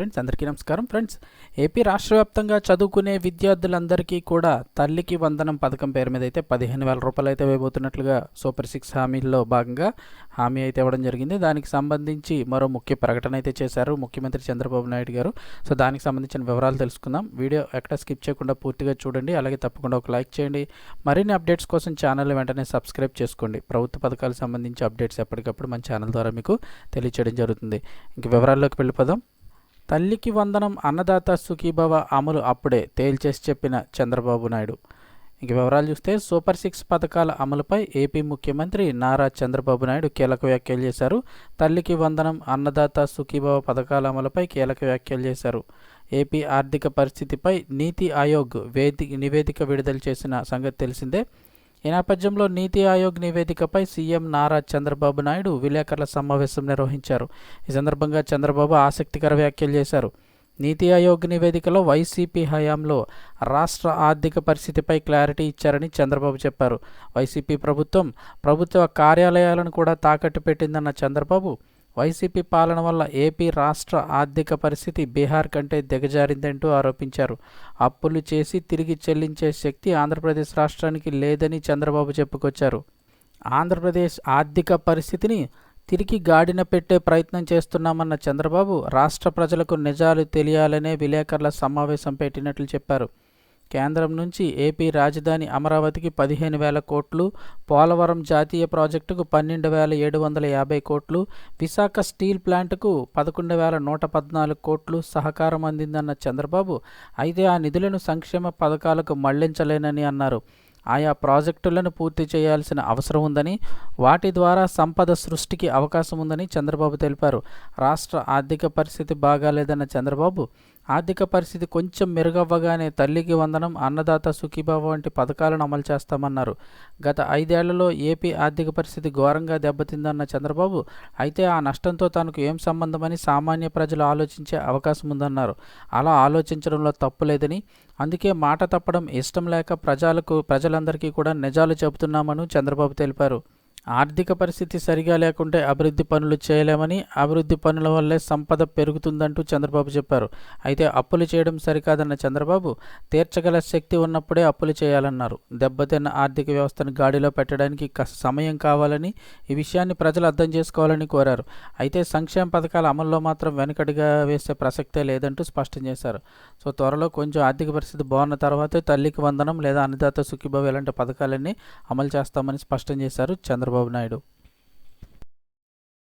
Friends అందరికీ నమస్కారం. Friends AP రాష్ట్ర వ్యాప్తంగా చదువుకునే విద్యార్థులందరికీ కూడా తల్లికి వందనం పథకం పేరు మీద అయితే పదిహేను వేల రూపాయలు అయితే వేయబోతున్నట్లుగా సూపర్ సిక్స్ హామీల్లో భాగంగా హామీ అయితే ఇవ్వడం జరిగింది. దానికి సంబంధించి మరో ముఖ్య ప్రకటన అయితే చేశారు ముఖ్యమంత్రి చంద్రబాబు నాయుడు గారు. సో దానికి సంబంధించిన వివరాలు తెలుసుకుందాం. వీడియో ఎక్కడ స్కిప్ చేయకుండా పూర్తిగా చూడండి. అలాగే తప్పకుండా ఒక లైక్ చేయండి. మరిన్ని అప్డేట్స్ కోసం ఛానల్ వెంటనే సబ్స్క్రైబ్ చేసుకోండి. ప్రభుత్వ పథకాలకు సంబంధించి అప్డేట్స్ ఎప్పటికప్పుడు మన ఛానల్ ద్వారా మీకు తెలియచేయడం జరుగుతుంది. ఇంక వివరాల్లోకి వెళ్ళిపోదాం. తల్లికి వందనం అన్నదాత సుఖీభవ అమలు అప్పుడే తేల్చేసి చెప్పిన చంద్రబాబు నాయుడు. ఇంక వివరాలు చూస్తే సూపర్ సిక్స్ పథకాల అమలుపై ఏపీ ముఖ్యమంత్రి నారా చంద్రబాబు నాయుడు కీలక వ్యాఖ్యలు చేశారు. తల్లికి వందనం అన్నదాత సుఖీభవ పథకాల అమలుపై కీలక వ్యాఖ్యలు చేశారు. ఏపీ ఆర్థిక పరిస్థితిపై నీతి ఆయోగ్ వేది నివేదిక విడుదల చేసిన సంగతి తెలిసిందే. ఈ నేపథ్యంలో నీతి ఆయోగ్ నివేదికపై సీఎం నారా చంద్రబాబు నాయుడు విలేకరుల సమావేశం నిర్వహించారు. ఈ సందర్భంగా చంద్రబాబు ఆసక్తికర వ్యాఖ్యలు చేశారు. నీతి ఆయోగ్ నివేదికలో వైసీపీ హయాంలో రాష్ట్ర ఆర్థిక పరిస్థితిపై క్లారిటీ ఇచ్చారని చంద్రబాబు చెప్పారు. వైసీపీ ప్రభుత్వం ప్రభుత్వ కార్యాలయాలను కూడా తాకట్టు పెట్టిందన్న చంద్రబాబు వైసీపీ పాలన వల్ల ఏపీ రాష్ట్ర ఆర్థిక పరిస్థితి బీహార్ కంటే దిగజారిందంటూ ఆరోపించారు. అప్పులు చేసి తిరిగి చెల్లించే శక్తి ఆంధ్రప్రదేశ్ రాష్ట్రానికి లేదని చంద్రబాబు చెప్పుకొచ్చారు. ఆంధ్రప్రదేశ్ ఆర్థిక పరిస్థితిని తిరిగి గాడిన పెట్టే ప్రయత్నం చేస్తున్నామన్న చంద్రబాబు రాష్ట్ర ప్రజలకు నిజాలు తెలియాలనే విలేకరుల సమావేశం పెట్టినట్లు చెప్పారు. కేంద్రం నుంచి ఏపీ రాజధాని అమరావతికి పదిహేను వేల కోట్లు పోలవరం జాతీయ ప్రాజెక్టుకు పన్నెండు వేల ఏడు వందల యాభై కోట్లు విశాఖ స్టీల్ ప్లాంట్కు పదకొండు వేల నూట పద్నాలుగు కోట్లు సహకారం అందిందన్న చంద్రబాబు అయితే ఆ నిధులను సంక్షేమ పథకాలకు మళ్ళించలేనని అన్నారు. ఆయా ప్రాజెక్టులను పూర్తి చేయాల్సిన అవసరం ఉందని వాటి ద్వారా సంపద సృష్టికి అవకాశం ఉందని చంద్రబాబు తెలిపారు. రాష్ట్ర ఆర్థిక పరిస్థితి బాగాలేదన్న చంద్రబాబు ఆర్థిక పరిస్థితి కొంచెం మెరుగవ్వగానే తల్లికి వందనం అన్నదాత సుఖీభావ వంటి పథకాలను అమలు చేస్తామన్నారు. గత ఐదేళ్ళలో ఏపీ ఆర్థిక పరిస్థితి ఘోరంగా దెబ్బతిందన్న చంద్రబాబు అయితే ఆ నష్టంతో తనకు ఏం సంబంధమని సామాన్య ప్రజలు ఆలోచించే అవకాశం ఉందన్నారు. అలా ఆలోచించడంలో తప్పు లేదని అందుకే మాట తప్పడం ఇష్టం లేక ప్రజలకు ప్రజలందరికీ కూడా నిజాలు చెబుతున్నామని చంద్రబాబు తెలిపారు. ఆర్థిక పరిస్థితి సరిగా లేకుంటే అభివృద్ధి పనులు చేయలేమని అభివృద్ధి పనుల వల్లే సంపద పెరుగుతుందంటూ చంద్రబాబు చెప్పారు. అయితే అప్పులు చేయడం సరికాదన్న చంద్రబాబు తీర్చగల శక్తి ఉన్నప్పుడే అప్పులు చేయాలన్నారు. దెబ్బతిన్న ఆర్థిక వ్యవస్థను గాడిలో పెట్టడానికి సమయం కావాలని ఈ విషయాన్ని ప్రజలు అర్థం చేసుకోవాలని కోరారు. అయితే సంక్షేమ పథకాల అమల్లో మాత్రం వెనకడిగా వేసే ప్రసక్తే లేదంటూ స్పష్టం చేశారు. సో త్వరలో కొంచెం ఆర్థిక పరిస్థితి బాగున్న తర్వాతే తల్లికి వందనం లేదా అన్నదాత సుఖీభావ ఇలాంటి పథకాలన్నీ అమలు చేస్తామని స్పష్టం చేశారు చంద్రబాబు. చంద్రబాబు నాయుడు